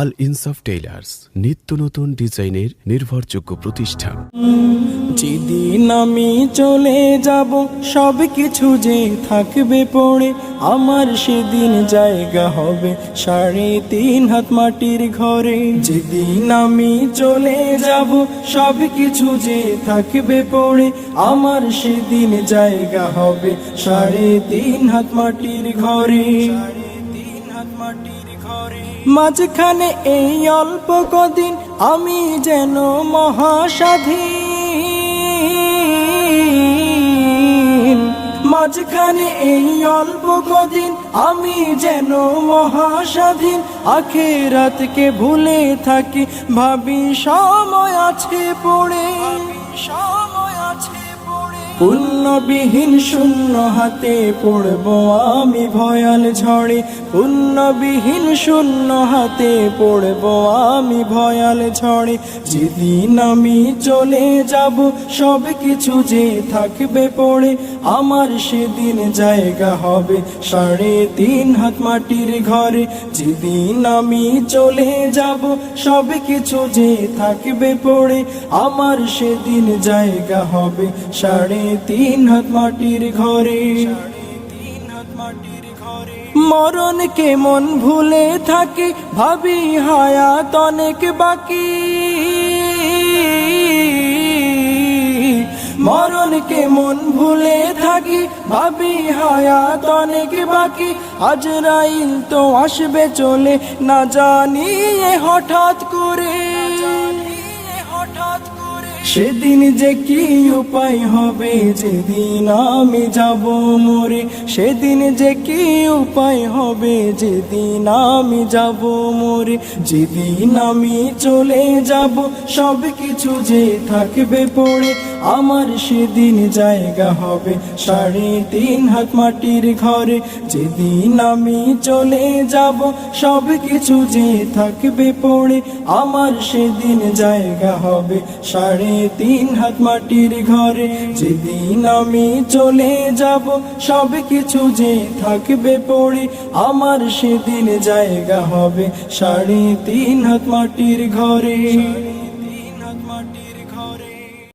আল ইনসাফ টেইলার্স, নিত্য নতুন ডিজাইনের নির্ভরযোগ্য প্রতিষ্ঠান। যেদিন আমি চলে যাব, সব কিছু যে থাকবে পড়ে, আমার সেদিন জায়গা হবে সাড়ে তিন হাত মাটির ঘরে। যেদিন আমি চলে যাব, সব কিছু যে থাকবে পড়ে, আমার সেদিন জায়গা হবে সাড়ে তিন হাত মাটির ঘরে। মাঝখানে এই অল্প কদিন আমি যেন মহাসাধীন মাঝখানে এই অল্প কদিন আমি যেন মহাস্বাধীন। আখেরাতকে ভুলে থাকি, ভাবি সময় আছে পড়ে। পুণ্যবিহীন শূন্য হাতে পড়ব আমি ভয়াল ঝড়ে। পুণ্যবিহীন শূন্য হাতে পড়ব আমি ভয়াল ঝড়ে। যেদিন আমি চলে যাব, সব কিছু যে থাকবে পড়ে। আমার সেদিন জায়গা হবে সাড়ে তিন হাত মাটির ঘরে। যেদিন আমি চলে যাব, সব কিছু যে থাকবে পড়ে। আমার সেদিন জায়গা হবে সাড়ে তিন হাত মাটির ঘরে। মরণ কেমন ভুলে থাকে, ভাবি হায়াত অনেক বাকি। মরণ কেমন ভুলে থাকি, ভাবি হায়াত অনেক বাকি। আজরাইল তো আসবে চলে, না জানি হঠাৎ করে। সেদিন যে কি উপায় হবে, যেদিন আমি যাব মরে, সেদিন যে কি উপায় হবে, যেদিন আমি যাব মরে, যেদিন আমি চলে যাব, সব কিছু যে থাকবে পড়ে, আমার সেদিন জায়গা হবে। সাড়ে তিন হাত মাটির ঘরে, যেদিন আমি চলে যাব, সব কিছু যে থাকবে পড়ে, আমার সেদিন জায়গা হবে। সাড়ে তিন হাত মাটির ঘরে, যেদিন আমি চলে যাব, সব কিছু যে থাকবে পড়ে, আমার সেদিন জায়গা হবে। সাড়ে তিন হাত মাটির ঘরে।